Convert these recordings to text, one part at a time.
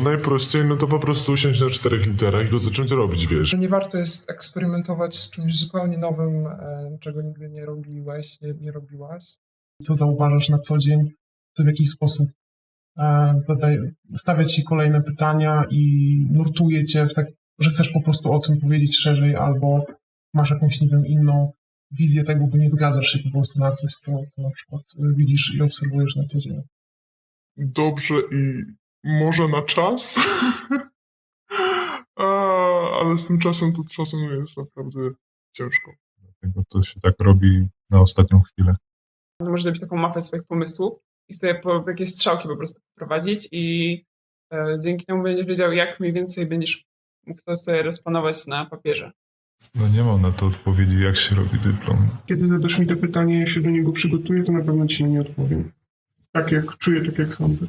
najprościej, no to po prostu usiąść na czterech literach i go zacząć robić, wiesz. Że nie warto jest eksperymentować z czymś zupełnie nowym, e, czego nigdy nie robiłeś, nie, nie robiłaś. co zauważasz na co dzień, co w jakiś sposób e, zadaj, stawia ci kolejne pytania i nurtuje cię, tak, że chcesz po prostu o tym powiedzieć szerzej, albo masz jakąś, nie wiem, inną wizję tego, bo nie zgadzasz się po prostu na coś, co, co na przykład widzisz i obserwujesz na co dzień. Dobrze i może na czas. A, ale z tym czasem to czasem jest naprawdę ciężko. Dlatego to się tak robi na ostatnią chwilę. Możesz zrobić taką mapę swoich pomysłów i sobie po jakieś strzałki po prostu prowadzić i e, dzięki temu będziesz wiedział, jak mniej więcej będziesz mógł to sobie rozplanować na papierze. No nie mam na to odpowiedzi, jak się robi dyplom. Kiedy zadasz mi to pytanie, ja się do niego przygotuję, to na pewno ci nie odpowiem. Tak jak czuję, tak jak sądzę.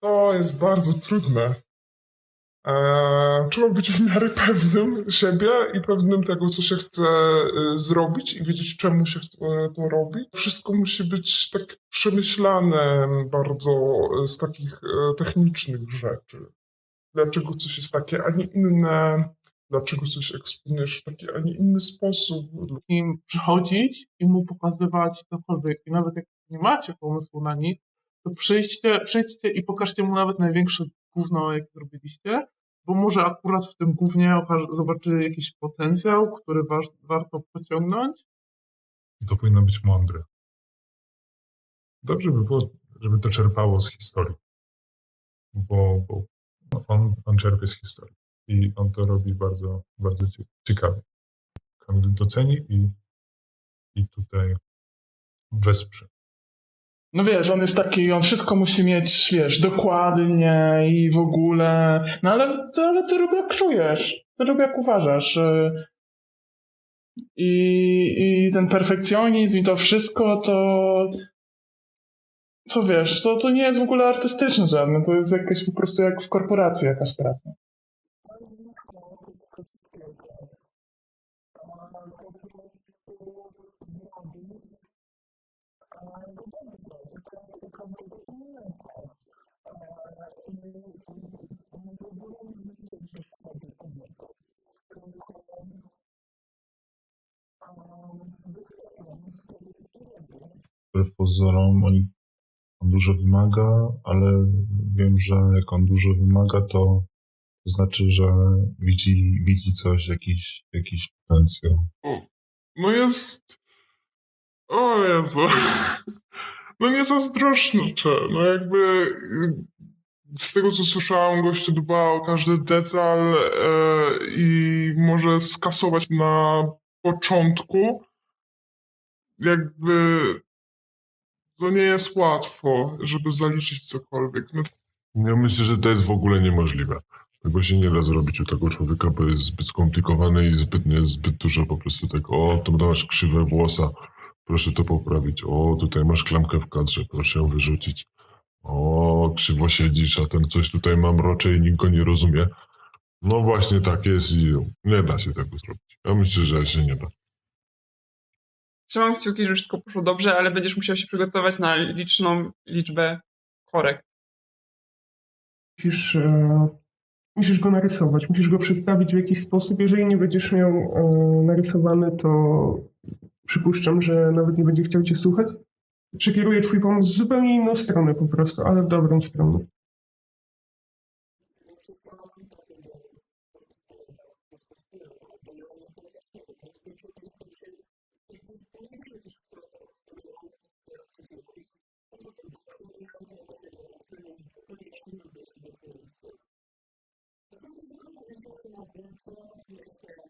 To jest bardzo trudne. Eee, trzeba być w miarę pewnym siebie i pewnym tego, co się chce y, zrobić i wiedzieć, czemu się chce to robić. Wszystko musi być tak przemyślane bardzo y, z takich y, technicznych rzeczy. Dlaczego coś jest takie, a nie inne? Dlaczego coś eksponujesz w taki, a nie inny sposób? im przychodzić i mu pokazywać cokolwiek. I nawet jak nie macie pomysłu na nic, to przyjdźcie, przyjdźcie i pokażcie mu nawet największe gówno, jakie zrobiliście, bo może akurat w tym okaże- zobaczy jakiś potencjał, który wa- warto pociągnąć. I to powinno być mądre. Dobrze by było, żeby to czerpało z historii. Bo, bo on, on czerpie z historii. I on to robi bardzo, bardzo cie- ciekawie. Kamil doceni i, i tutaj wesprze. No wiesz, on jest taki, on wszystko musi mieć, wiesz, dokładnie i w ogóle. No ale, ale ty rób jak czujesz. Ty jak uważasz. y. I, I ten perfekcjonizm i to wszystko to. Co wiesz, to, to nie jest w ogóle artystyczne żadne. To jest jakieś po prostu jak w korporacji jakaś praca. Wbrew pozorom on, on dużo wymaga, ale wiem, że jak on dużo wymaga, to znaczy, że widzi, widzi coś, jakiś, jakiś potencjał. No jest. O Jezu. No nie zazdroszczę. No jakby z tego co słyszałem, gościu dba o każdy detal e, i może skasować na początku. Jakby to nie jest łatwo, żeby zaliczyć cokolwiek. No, Ja myślę, że to jest w ogóle niemożliwe. Tego się nie da zrobić u tego człowieka, bo jest zbyt skomplikowany i zbyt, nie, zbyt dużo po prostu tak, o, tu masz krzywe włosa, proszę to poprawić, o, tutaj masz klamkę w kadrze, proszę ją wyrzucić, o, krzywo siedzisz, a ten coś tutaj ma mrocze i nikt go nie rozumie. No właśnie tak jest i nie da się tego zrobić. Ja myślę, że się nie da. Trzymam kciuki, że wszystko poszło dobrze, ale będziesz musiał się przygotować na liczną liczbę korekt. Musisz, e, musisz go narysować, musisz go przedstawić w jakiś sposób. Jeżeli nie będziesz miał e, narysowany, to przypuszczam, że nawet nie będzie chciał cię słuchać, przekieruje twój pomysł w zupełnie inną stronę po prostu, ale w dobrą stronę. Thank you.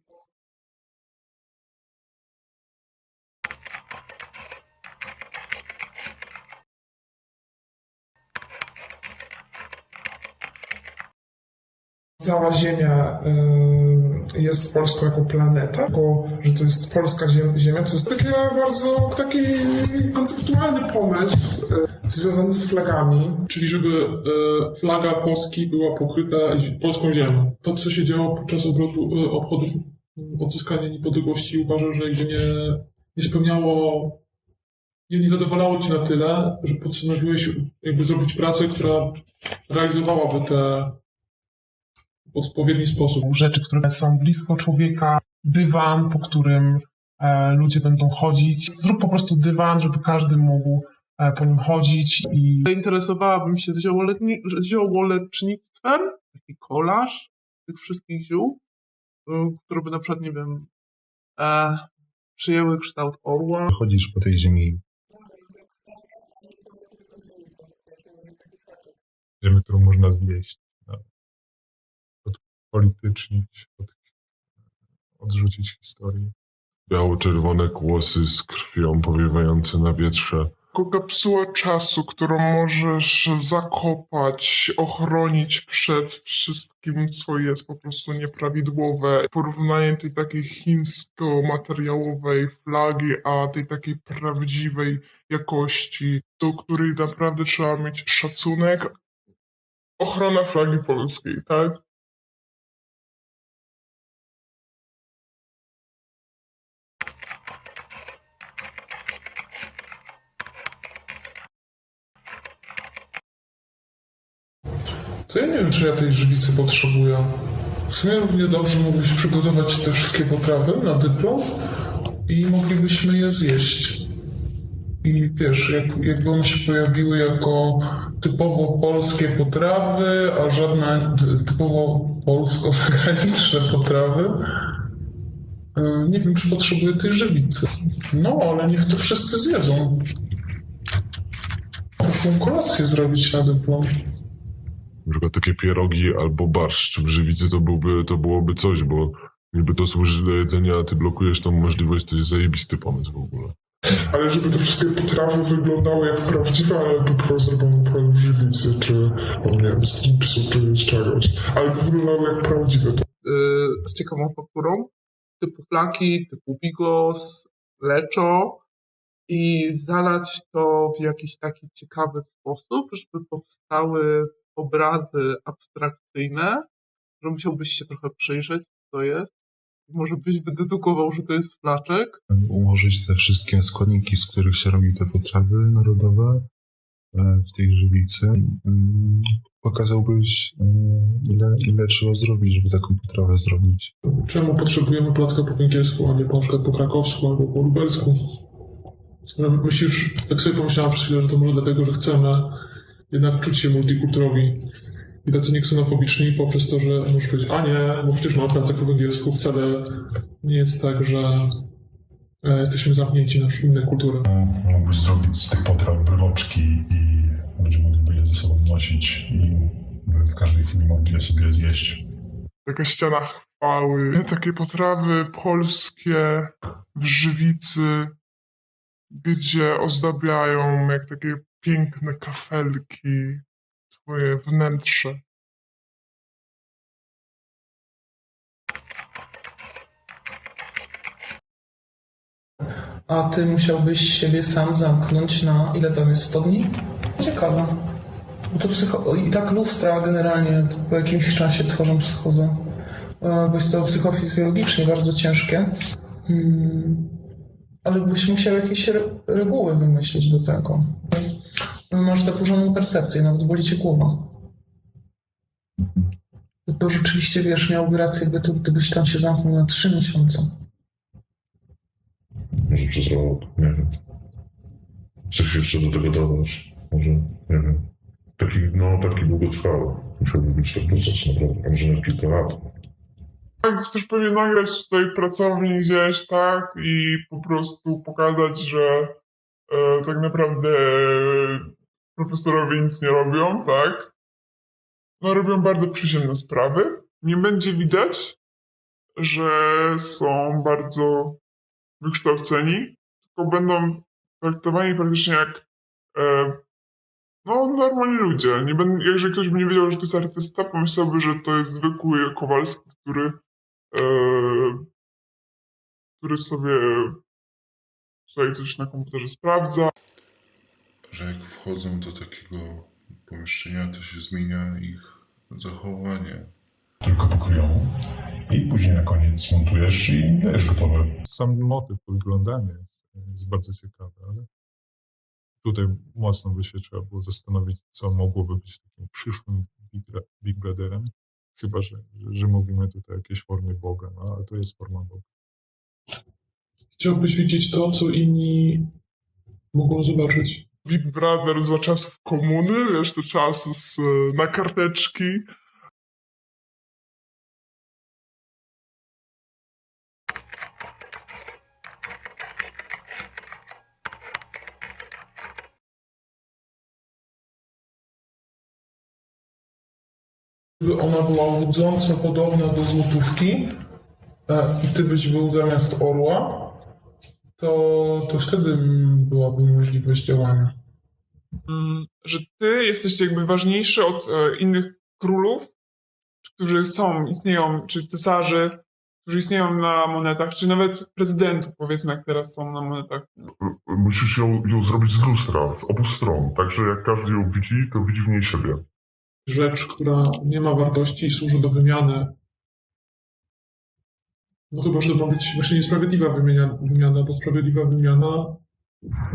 Cała Ziemia y, jest Polską jako planeta, bo że to jest polska ziem, Ziemia, to jest taki bardzo taki konceptualny pomysł y, związany z flagami. Czyli żeby e, flaga Polski była pokryta polską ziemią. To, co się działo podczas obrotu, e, obchodów m, odzyskania niepodległości, uważam, że jakby nie, nie spełniało, nie, nie zadowalało cię na tyle, że postanowiłeś jakby zrobić pracę, która realizowałaby te w odpowiedni sposób. rzeczy, które są blisko człowieka, dywan, po którym e, ludzie będą chodzić. Zrób po prostu dywan, żeby każdy mógł e, po nim chodzić i Zainteresowałabym się ziołolecznictwem, taki kolaż tych wszystkich ziół, y, które by na przykład, nie wiem, e, przyjęły kształt orła. chodzisz po tej ziemi. ziemię, którą można zjeść, odpolitycznić, od, odrzucić historię. Biało-czerwone kłosy z krwią powiewające na wietrze. Jako kapsuła czasu, którą możesz zakopać, ochronić przed wszystkim, co jest po prostu nieprawidłowe. Porównanie tej takiej chińsko-materiałowej flagi, a tej takiej prawdziwej jakości, do której naprawdę trzeba mieć szacunek. Ochrona flagi polskiej, tak? To ja nie wiem, czy ja tej żywicy potrzebuję. W sumie równie dobrze mógłbyś przygotować te wszystkie potrawy na dyplom i moglibyśmy je zjeść. I wiesz, jak, jakby one się pojawiły jako typowo polskie potrawy, a żadne ty- typowo polsko-zagraniczne potrawy, y, nie wiem, czy potrzebuję tej żywicy. No, ale niech to wszyscy zjedzą. Taką kolację zrobić na dyplom. Na przykład takie pierogi albo barszcz w żywicy to, byłby, to byłoby coś, bo niby to służy do jedzenia, a ty blokujesz tą możliwość, to jest zajebisty pomysł w ogóle. Ale żeby te wszystkie potrawy wyglądały jak prawdziwe, ale by były zrobione w żywicy, czy no nie wiem, z gipsu, czy z czegoś. Ale by wyglądały jak prawdziwe. To y, z ciekawą fakturą, typu flaki, typu bigos, leczo i zalać to w jakiś taki ciekawy sposób, żeby powstały obrazy abstrakcyjne, że musiałbyś się trochę przyjrzeć, co to jest. Może byś wydedukował, że to jest flaczek. Ułożyć te wszystkie składniki, z których się robi te potrawy narodowe e, w tej żywicy. Mm, Pokazałbyś, e, ile, ile trzeba zrobić, żeby taką potrawę zrobić. Czemu potrzebujemy placka po węgiersku, a nie po przykład po krakowsku albo po lubelsku? No, Myślisz, tak sobie pomyślałem przez chwilę, że to może dlatego, że chcemy jednak czuć się multikulturowi i tacy nie ksenofobiczni poprzez to, że możesz powiedzieć, a nie, bo przecież mamy placek po węgiersku, wcale nie jest tak, że e, jesteśmy zamknięci na inne kultury. Mógłbyś zrobić z tych potraw wyroczki i ludzie mogliby je ze sobą nosić i w każdej chwili mogli je sobie zjeść. taka ściana chwały, takie potrawy polskie w żywicy, gdzie ozdabiają jak takie piękne kafelki twoje wnętrze. A ty musiałbyś siebie sam zamknąć na ile tam jest 100 dni? Ciekawe. Bo to psycho... I tak lustra generalnie po jakimś czasie tworzą psychozę. E, Bo jest to psychofizjologicznie bardzo ciężkie. Mm. Ale byś musiał jakieś re- reguły wymyślić do tego. Masz zaburzoną percepcję, nawet boli cię głowa. To rzeczywiście, wiesz, miałby rację, to, gdybyś tam się zamknął na trzy miesiące. Może przez rok, nie wiem. Coś jeszcze do tego dodać? Może, nie wiem. Taki, no, taki długotrwały. Musiałby być to proces naprawdę, a może nawet kilka lat. Tak, chcesz pewnie nagrać tutaj pracowni gdzieś, tak? I po prostu pokazać, że e, tak naprawdę e, profesorowie nic nie robią, tak? No robią bardzo przyziemne sprawy. Nie będzie widać, że są bardzo wykształceni, tylko będą traktowani praktycznie jak e, No, normalni ludzie. Nie będę, jeżeli ktoś by nie wiedział, że to jest artysta, pomyślałby, że to jest zwykły Kowalski, który, który sobie tutaj coś na komputerze sprawdza. Że jak wchodzą do takiego pomieszczenia, to się zmienia ich zachowanie. Tylko pokryją i później na koniec montujesz i dajesz gotowe. Sam motyw podglądania jest, jest bardzo ciekawy, ale tutaj mocno by się trzeba było zastanowić, co mogłoby być takim przyszłym Big Brotherem. Chyba, że, że mówimy tutaj o jakiejś formie Boga, no ale to jest forma Boga. Chciałbyś widzieć to, co inni mogą zobaczyć. Big Brother za czasów komuny, wiesz, te czasy z, na karteczki. Gdyby ona była łudząco podobna do złotówki e, i ty byś był zamiast orła, to, to wtedy byłaby możliwość działania. Mm, że ty jesteś jakby ważniejszy od e, innych królów, którzy są, istnieją, czy cesarzy, którzy istnieją na monetach, czy nawet prezydentów, powiedzmy, jak teraz są na monetach. Musisz ją, ją zrobić z lustra, z obu stron. Także jak każdy ją widzi, to widzi w niej siebie. Rzecz, która nie ma wartości i służy do wymiany. No chyba, że to ma być właśnie niesprawiedliwa wymiana, wymiana bo sprawiedliwa wymiana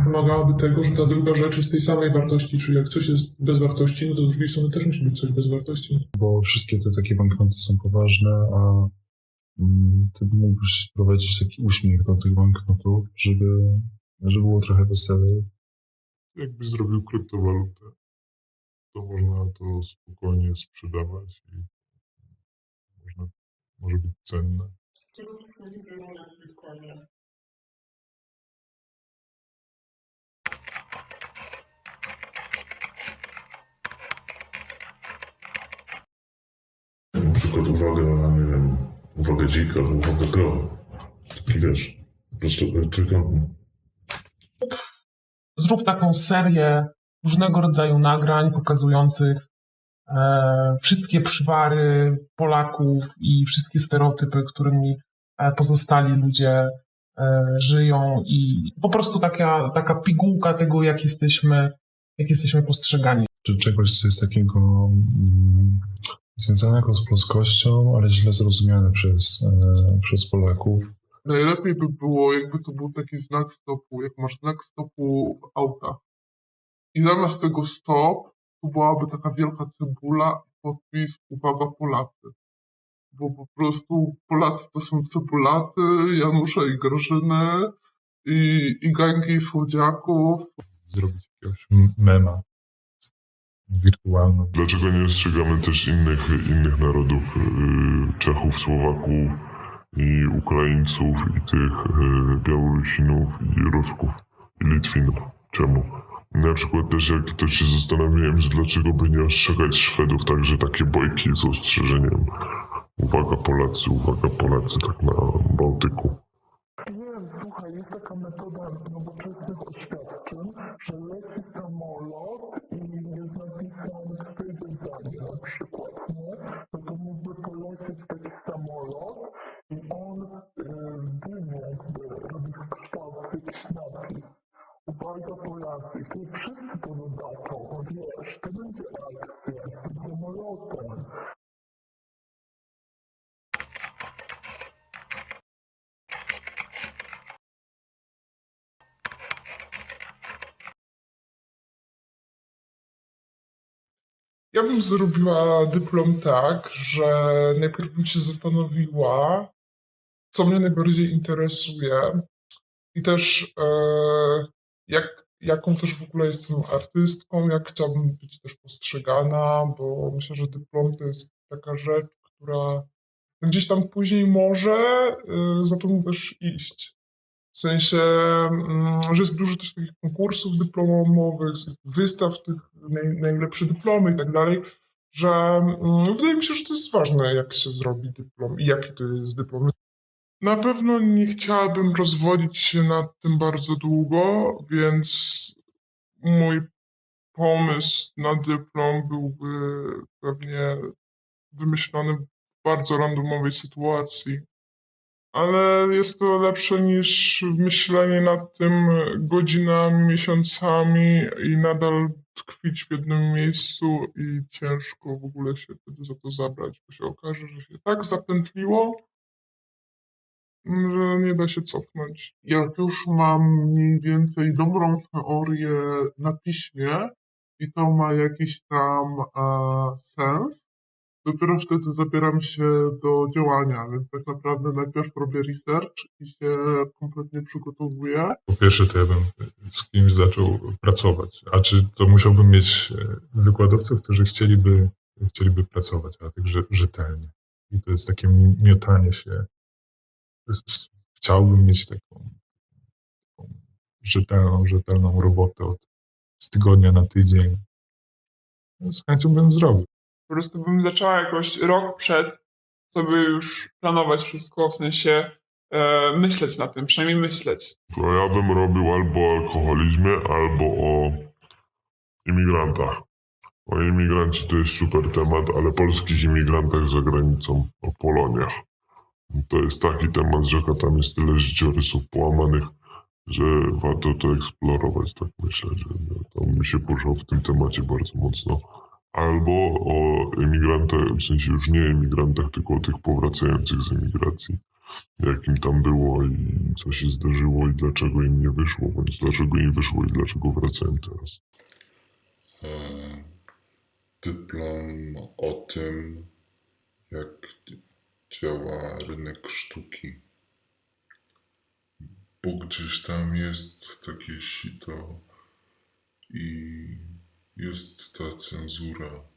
wymagałaby tego, że ta druga rzecz jest tej samej wartości, czyli jak coś jest bez wartości, no to z drugiej strony też musi być coś bez wartości. Bo wszystkie te takie banknoty są poważne, a mm, ty mógłbyś wprowadzić taki uśmiech do tych banknotów, żeby, żeby było trochę weselej. Jakbyś zrobił kryptowalutę, to można to spokojnie sprzedawać i można, może być cenne. Na przykład uwagę na, nie wiem, uwagę dzika albo uwagę gromu. Taki wiesz, po prostu trójkątny. Zrób taką serię różnego rodzaju nagrań pokazujących e, wszystkie przywary Polaków i wszystkie stereotypy, którymi e, pozostali ludzie e, żyją i po prostu taka, taka pigułka tego, jak jesteśmy, jak jesteśmy postrzegani. Czy czegoś, co jest takiego mm, związanego z polskością, ale źle zrozumiane przez, e, przez Polaków. Najlepiej by było, jakby to był taki znak stopu, jak masz znak stopu w autach. I zamiast tego stop, to byłaby taka wielka cebula i podpis uwaga Polacy. Bo po prostu Polacy to są cebulacy, Janusze i Grażyny i, i gangi słodziaków. Zrobić jakiegoś mema wirtualną. Dlaczego nie ostrzegamy też innych, innych narodów, yy, Czechów, Słowaków i Ukraińców i tych yy, Białorusinów i Rusków i Litwinów? Czemu? Na przykład też jak też się zastanawiałem, dlaczego by nie ostrzegać Szwedów także takie bojki z ostrzeżeniem. Uwaga Polacy, uwaga Polacy, tak na Bałtyku. Nie, słuchaj, jest taka metoda nowoczesnych oświadczeń, że leci samolot i jest napisane twoje zdanie na przykład, nie? No to mógłby polecieć taki samolot i on y, w dymie robi w kształcie jakiś napis. Uwaga Polacy, i wtedy wszyscy to zobaczą, o wiesz, to będzie akcja z tym samolotem. Ja bym zrobiła dyplom tak, że najpierw bym się zastanowiła, co mnie najbardziej interesuje i też e, jak, jaką też w ogóle jestem artystką, jak chciałabym być też postrzegana, bo myślę, że dyplom to jest taka rzecz, która gdzieś tam później może e, za to też iść. W sensie, mm, że jest dużo też takich konkursów dyplomowych, wystaw tych naj, najlepsze dyplomy i tak dalej, że mm, wydaje mi się, że to jest ważne, jak się zrobi dyplom i jaki to jest dyplom. Na pewno nie chciałabym rozwodzić się nad tym bardzo długo, więc mój pomysł na dyplom byłby pewnie wymyślony w bardzo randomowej sytuacji. Ale jest to lepsze niż myślenie nad tym godzinami, miesiącami i nadal tkwić w jednym miejscu i ciężko w ogóle się wtedy za to zabrać, bo się okaże, że się tak zapętliło, że nie da się cofnąć. Jak już mam mniej więcej dobrą teorię na piśmie i to ma jakiś tam e, sens, dopiero wtedy zabieram się do działania, więc tak naprawdę najpierw robię research i się kompletnie przygotowuję. Po pierwsze, to ja bym z kimś zaczął pracować. A czy to musiałbym mieć e, wykładowców, którzy chcieliby, chcieliby pracować, ale tak rze- rzetelnie. I to jest takie mi- miotanie się. Chciałbym mieć taką, taką rzetelną, rzetelną robotę od, z tygodnia na tydzień. No, Z chęcią bym zrobił. Po prostu bym zaczęła jakoś rok przed, sobie już planować wszystko, w sensie e, myśleć na tym, przynajmniej myśleć. To ja bym robił albo o alkoholizmie, albo o imigrantach. O imigranci to jest super temat, ale polskich imigrantach za granicą, o Poloniach. To jest taki temat, że tam jest tyle życiorysów połamanych, że warto to eksplorować, tak myślę, że tam mi się poszło w tym temacie bardzo mocno. Albo o emigrantach, w sensie już nie emigrantach, tylko o tych powracających z emigracji. Jak im tam było i co się zdarzyło i dlaczego im nie wyszło, bądź dlaczego im wyszło i dlaczego wracają teraz. e, dyplom o tym, jak działa rynek sztuki. Bo gdzieś tam jest takie sito i jest ta cenzura